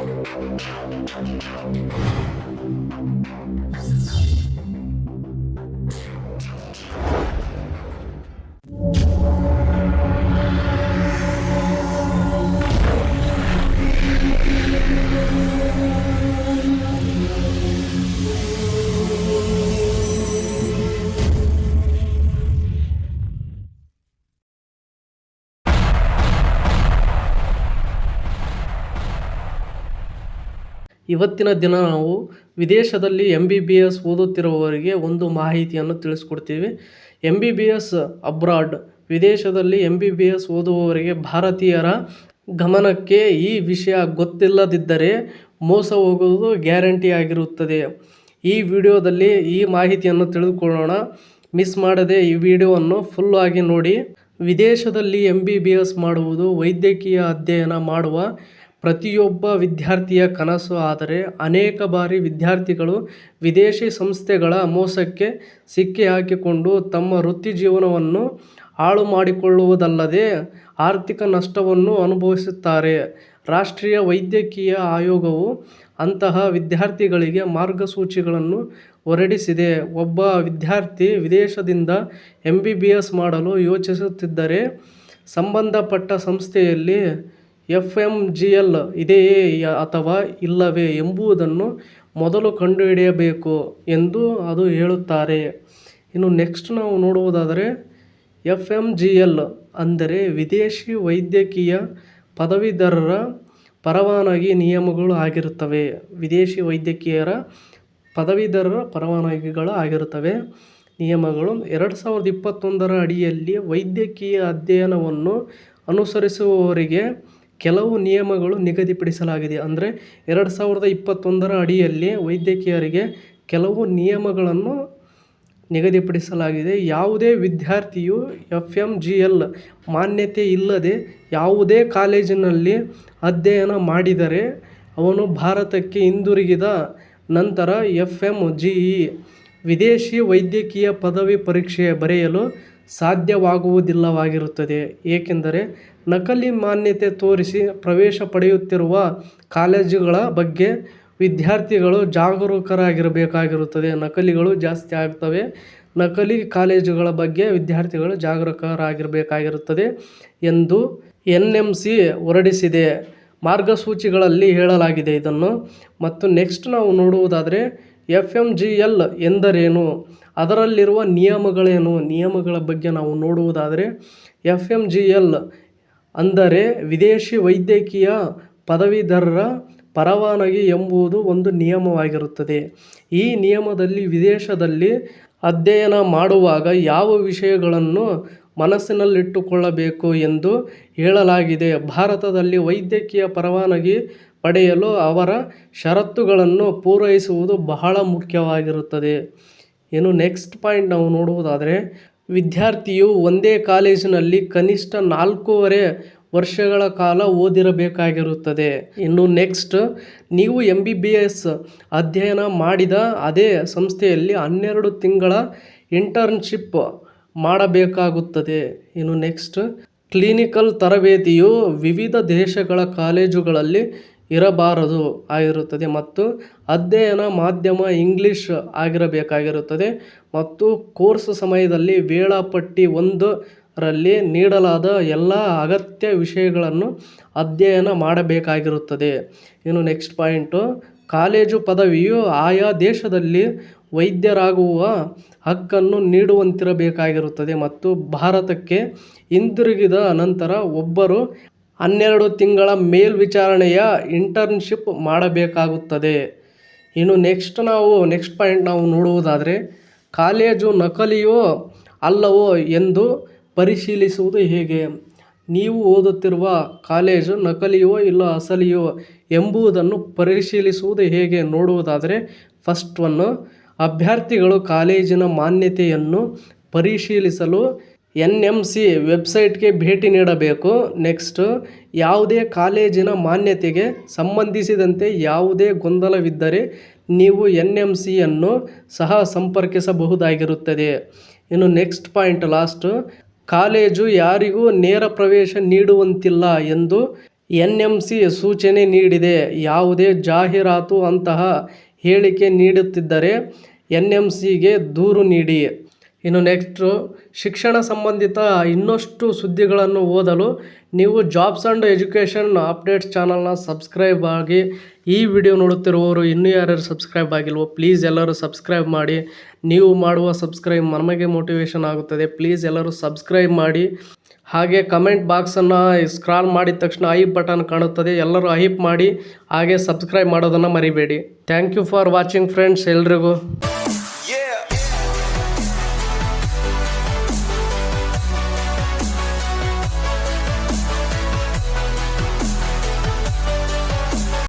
Thank you. ಇವತ್ತಿನ ದಿನ ನಾವು ವಿದೇಶದಲ್ಲಿ ಎಂ ಬಿ ಬಿ ಎಸ್ ಓದುತ್ತಿರುವವರಿಗೆ ಒಂದು ಮಾಹಿತಿಯನ್ನು ತಿಳಿಸ್ಕೊಡ್ತೀವಿ. M B B S abroad, ವಿದೇಶದಲ್ಲಿ ಎಂ ಬಿ ಬಿ ಎಸ್ ಓದುವವರಿಗೆ ಭಾರತೀಯರ ಗಮನಕ್ಕೆ ಈ ವಿಷಯ ಗೊತ್ತಿಲ್ಲದಿದ್ದರೆ ಮೋಸ ಹೋಗುವುದು ಗ್ಯಾರಂಟಿ ಆಗಿರುತ್ತದೆ. ಈ ವಿಡಿಯೋದಲ್ಲಿ ಈ ಮಾಹಿತಿಯನ್ನು ತಿಳಿದುಕೊಳ್ಳೋಣ. ಮಿಸ್ ಮಾಡದೆ ಈ ವಿಡಿಯೋವನ್ನು ಫುಲ್ ಆಗಿ ನೋಡಿ. ವಿದೇಶದಲ್ಲಿ ಎಂ ಬಿ ಬಿ ಎಸ್ ಮಾಡುವುದು ವೈದ್ಯಕೀಯ ಅಧ್ಯಯನ ಮಾಡುವ ಪ್ರತಿಯೊಬ್ಬ ವಿದ್ಯಾರ್ಥಿಯ ಕನಸು ಆದರೆ ಅನೇಕ ಬಾರಿ ವಿದ್ಯಾರ್ಥಿಗಳು ವಿದೇಶಿ ಸಂಸ್ಥೆಗಳ ಮೋಸಕ್ಕೆ ಸಿಕ್ಕಿ ಹಾಕಿಕೊಂಡು ತಮ್ಮ ವೃತ್ತಿ ಜೀವನವನ್ನು ಹಾಳು ಮಾಡಿಕೊಳ್ಳುವುದಲ್ಲದೆ ಆರ್ಥಿಕ ನಷ್ಟವನ್ನು ಅನುಭವಿಸುತ್ತಾರೆ. ರಾಷ್ಟ್ರೀಯ ವೈದ್ಯಕೀಯ ಆಯೋಗವು ಅಂತಹ ವಿದ್ಯಾರ್ಥಿಗಳಿಗೆ ಮಾರ್ಗಸೂಚಿಗಳನ್ನು ಹೊರಡಿಸಿದೆ. ಒಬ್ಬ ವಿದ್ಯಾರ್ಥಿ ವಿದೇಶದಿಂದ ಎಂ ಬಿ ಬಿ ಎಸ್ ಮಾಡಲು ಯೋಚಿಸುತ್ತಿದ್ದರೆ ಸಂಬಂಧಪಟ್ಟ ಸಂಸ್ಥೆಯಲ್ಲಿ ಎಫ್ ಎಂ ಜಿ ಎಲ್ ಇದೆಯೇ ಅಥವಾ ಇಲ್ಲವೇ ಎಂಬುದನ್ನು ಮೊದಲು ಕಂಡುಹಿಡಿಯಬೇಕು ಎಂದು ಅದು ಹೇಳುತ್ತಾರೆ. ಇನ್ನು ನೆಕ್ಸ್ಟ್ ನಾವು ನೋಡುವುದಾದರೆ ಎಫ್ ಎಂ ಜಿ ಎಲ್ ಅಂದರೆ ವಿದೇಶಿ ವೈದ್ಯಕೀಯ ಪದವೀಧರರ ಪರವಾನಗಿ ನಿಯಮಗಳು ಆಗಿರುತ್ತವೆ. ವಿದೇಶಿ ವೈದ್ಯಕೀಯರ ಪದವೀಧರರ ಪರವಾನಗಿಗಳು ಆಗಿರುತ್ತವೆ. ನಿಯಮಗಳು ಎರಡು ಸಾವಿರದ ಇಪ್ಪತ್ತೊಂದರ ಅಡಿಯಲ್ಲಿ ವೈದ್ಯಕೀಯ ಅಧ್ಯಯನವನ್ನು ಅನುಸರಿಸುವವರಿಗೆ ಕೆಲವು ನಿಯಮಗಳು ನಿಗದಿಪಡಿಸಲಾಗಿದೆ. ಅಂದರೆ ಎರಡು ಸಾವಿರದ ಇಪ್ಪತ್ತೊಂದರ ಅಡಿಯಲ್ಲಿ ವೈದ್ಯಕೀಯರಿಗೆ ಕೆಲವು ನಿಯಮಗಳನ್ನು ನಿಗದಿಪಡಿಸಲಾಗಿದೆ. ಯಾವುದೇ ವಿದ್ಯಾರ್ಥಿಯು ಎಫ್ ಎಂ ಜಿ ಎಲ್ ಮಾನ್ಯತೆ ಇಲ್ಲದೆ ಯಾವುದೇ ಕಾಲೇಜಿನಲ್ಲಿ ಅಧ್ಯಯನ ಮಾಡಿದರೆ ಅವನು ಭಾರತಕ್ಕೆ ಹಿಂದಿರುಗಿದ ನಂತರ ಎಫ್ ಎಂ ಜಿ ಇ ವಿದೇಶಿ ವೈದ್ಯಕೀಯ ಪದವಿ ಪರೀಕ್ಷೆ ಬರೆಯಲು ಸಾಧ್ಯವಾಗುವುದಿಲ್ಲವಾಗಿರುತ್ತದೆ. ಏಕೆಂದರೆ ನಕಲಿ ಮಾನ್ಯತೆ ತೋರಿಸಿ ಪ್ರವೇಶ ಪಡೆಯುತ್ತಿರುವ ಕಾಲೇಜುಗಳ ಬಗ್ಗೆ ವಿದ್ಯಾರ್ಥಿಗಳು ಜಾಗರೂಕರಾಗಿರಬೇಕಾಗಿರುತ್ತದೆ. ನಕಲಿಗಳು ಜಾಸ್ತಿ ಆಗ್ತವೆ. ನಕಲಿ ಕಾಲೇಜುಗಳ ಬಗ್ಗೆ ವಿದ್ಯಾರ್ಥಿಗಳು ಜಾಗರೂಕರಾಗಿರಬೇಕಾಗಿರುತ್ತದೆ ಎಂದು ಎನ್ ಎಂ ಸಿ ಹೊರಡಿಸಿದೆ. ಮಾರ್ಗಸೂಚಿಗಳಲ್ಲಿ ಹೇಳಲಾಗಿದೆ ಇದನ್ನು. ಮತ್ತು ನೆಕ್ಸ್ಟ್ ನಾವು ನೋಡುವುದಾದರೆ ಎಫ್ ಎಂ ಜಿ ಎಲ್ ಎಂದರೇನು? ಅದರಲ್ಲಿರುವ ನಿಯಮಗಳೇನು? ನಿಯಮಗಳ ಬಗ್ಗೆ ನಾವು ನೋಡುವುದಾದರೆ ಎಫ್ ಎಂ ಜಿ ಎಲ್ ಅಂದರೆ ವಿದೇಶಿ ವೈದ್ಯಕೀಯ ಪದವೀಧರರ ಪರವಾನಗಿ ಎಂಬುದು ಒಂದು ನಿಯಮವಾಗಿರುತ್ತದೆ. ಈ ನಿಯಮದಲ್ಲಿ ವಿದೇಶದಲ್ಲಿ ಅಧ್ಯಯನ ಮಾಡುವಾಗ ಯಾವ ವಿಷಯಗಳನ್ನು ಮನಸ್ಸಿನಲ್ಲಿಟ್ಟುಕೊಳ್ಳಬೇಕು ಎಂದು ಹೇಳಲಾಗಿದೆ. ಭಾರತದಲ್ಲಿ ವೈದ್ಯಕೀಯ ಪರವಾನಗಿ ಪಡೆಯಲು ಅವರ ಷರತ್ತುಗಳನ್ನು ಪೂರೈಸುವುದು ಬಹಳ ಮುಖ್ಯವಾಗಿರುತ್ತದೆ. ಇನ್ನು ನೆಕ್ಸ್ಟ್ ಪಾಯಿಂಟ್ ನಾವು ನೋಡುವುದಾದರೆ ವಿದ್ಯಾರ್ಥಿಯು ಒಂದೇ ಕಾಲೇಜಿನಲ್ಲಿ ಕನಿಷ್ಠ ನಾಲ್ಕೂವರೆ ವರ್ಷಗಳ ಕಾಲ ಓದಿರಬೇಕಾಗಿರುತ್ತದೆ. ಇನ್ನು ನೆಕ್ಸ್ಟ್, ನೀವು ಎಂ ಬಿ ಬಿ ಎಸ್ ಅಧ್ಯಯನ ಮಾಡಿದ ಅದೇ ಸಂಸ್ಥೆಯಲ್ಲಿ ಹನ್ನೆರಡು ತಿಂಗಳ ಇಂಟರ್ನ್ಶಿಪ್ ಮಾಡಬೇಕಾಗುತ್ತದೆ. ಇನ್ನು ನೆಕ್ಸ್ಟ್, ಕ್ಲಿನಿಕಲ್ ತರಬೇತಿಯು ವಿವಿಧ ದೇಶಗಳ ಕಾಲೇಜುಗಳಲ್ಲಿ ಇರಬಾರದು ಆಗಿರುತ್ತದೆ ಮತ್ತು ಅಧ್ಯಯನ ಮಾಧ್ಯಮ ಇಂಗ್ಲಿಷ್ ಆಗಿರಬೇಕಾಗಿರುತ್ತದೆ ಮತ್ತು ಕೋರ್ಸ್ ಸಮಯದಲ್ಲಿ ವೇಳಾಪಟ್ಟಿ ಒಂದರಲ್ಲಿ ನೀಡಲಾದ ಎಲ್ಲ ಅಗತ್ಯ ವಿಷಯಗಳನ್ನು ಅಧ್ಯಯನ ಮಾಡಬೇಕಾಗಿರುತ್ತದೆ. ಇನ್ನು ನೆಕ್ಸ್ಟ್ ಪಾಯಿಂಟು ಕಾಲೇಜು ಪದವಿಯು ಆಯಾ ದೇಶದಲ್ಲಿ ವೈದ್ಯರಾಗುವ ಹಕ್ಕನ್ನು ನೀಡುವಂತಿರಬೇಕಾಗಿರುತ್ತದೆ ಮತ್ತು ಭಾರತಕ್ಕೆ ಹಿಂದಿರುಗಿದ ನಂತರ ಒಬ್ಬರು ಹನ್ನೆರಡು ತಿಂಗಳ ಮೇಲ್ವಿಚಾರಣೆಯ ಇಂಟರ್ನ್ಶಿಪ್ ಮಾಡಬೇಕಾಗುತ್ತದೆ. ಇನ್ನು ನೆಕ್ಸ್ಟ್ ನಾವು ನೆಕ್ಸ್ಟ್ ಪಾಯಿಂಟ್ ನಾವು ನೋಡುವುದಾದರೆ, ಕಾಲೇಜು ನಕಲಿಯೋ ಅಲ್ಲವೋ ಎಂದು ಪರಿಶೀಲಿಸುವುದು ಹೇಗೆ? ನೀವು ಓದುತ್ತಿರುವ ಕಾಲೇಜು ನಕಲಿಯೋ ಇಲ್ಲ ಅಸಲಿಯೋ ಎಂಬುದನ್ನು ಪರಿಶೀಲಿಸುವುದು ಹೇಗೆ ನೋಡುವುದಾದರೆ ಫಸ್ಟ್ ಒನ್ನು ಅಭ್ಯರ್ಥಿಗಳು ಕಾಲೇಜಿನ ಮಾನ್ಯತೆಯನ್ನು ಪರಿಶೀಲಿಸಲು ಎನ್ ಎಂ ಸಿ ವೆಬ್ಸೈಟ್ಗೆ ಭೇಟಿ ನೀಡಬೇಕು. ನೆಕ್ಸ್ಟ್, ಯಾವುದೇ ಕಾಲೇಜಿನ ಮಾನ್ಯತೆಗೆ ಸಂಬಂಧಿಸಿದಂತೆ ಯಾವುದೇ ಗೊಂದಲವಿದ್ದರೆ ನೀವು ಎನ್ ಎಂ ಸಿಯನ್ನು ಸಹ ಸಂಪರ್ಕಿಸಬಹುದಾಗಿರುತ್ತದೆ. ಇನ್ನು ನೆಕ್ಸ್ಟ್ ಪಾಯಿಂಟ್, ಲಾಸ್ಟು, ಕಾಲೇಜು ಯಾರಿಗೂ ನೇರ ಪ್ರವೇಶ ನೀಡುವಂತಿಲ್ಲ ಎಂದು ಎನ್ ಎಂ ಸಿ ಸೂಚನೆ ನೀಡಿದೆ. ಯಾವುದೇ ಜಾಹೀರಾತು ಅಂತಹ ಹೇಳಿಕೆ ನೀಡುತ್ತಿದ್ದರೆ ಎನ್ ಎಂ ಸಿಗೆ ದೂರು ನೀಡಿ. ಇನ್ನು ನೆಕ್ಸ್ಟು ಶಿಕ್ಷಣ ಸಂಬಂಧಿತ ಇನ್ನಷ್ಟು ಸುದ್ದಿಗಳನ್ನು ಓದಲು ನೀವು ಜಾಬ್ಸ್ ಆ್ಯಂಡ್ ಎಜುಕೇಷನ್ ಅಪ್ಡೇಟ್ಸ್ ಚಾನಲ್ನ ಸಬ್ಸ್ಕ್ರೈಬ್ ಆಗಿ ಈ ವಿಡಿಯೋ ನೋಡುತ್ತಿರುವವರು ಇನ್ನೂ ಯಾರ್ಯಾರು ಸಬ್ಸ್ಕ್ರೈಬ್ ಆಗಿಲ್ವೋ ಪ್ಲೀಸ್ ಎಲ್ಲರೂ ಸಬ್ಸ್ಕ್ರೈಬ್ ಮಾಡಿ. ನೀವು ಮಾಡುವ ಸಬ್ಸ್ಕ್ರೈಬ್ ನಮಗೆ ಮೋಟಿವೇಶನ್ ಆಗುತ್ತದೆ. ಪ್ಲೀಸ್ ಎಲ್ಲರೂ ಸಬ್ಸ್ಕ್ರೈಬ್ ಮಾಡಿ. ಹಾಗೆ ಕಮೆಂಟ್ ಬಾಕ್ಸನ್ನು ಸ್ಕ್ರಾಲ್ ಮಾಡಿದ ತಕ್ಷಣ ಐಪ್ ಬಟನ್ ಕಾಣುತ್ತದೆ. ಎಲ್ಲರೂ ಐಪ್ ಮಾಡಿ. ಹಾಗೆ ಸಬ್ಸ್ಕ್ರೈಬ್ ಮಾಡೋದನ್ನು ಮರಿಬೇಡಿ. Thank you for watching friends ಎಲ್ರಿಗೂ.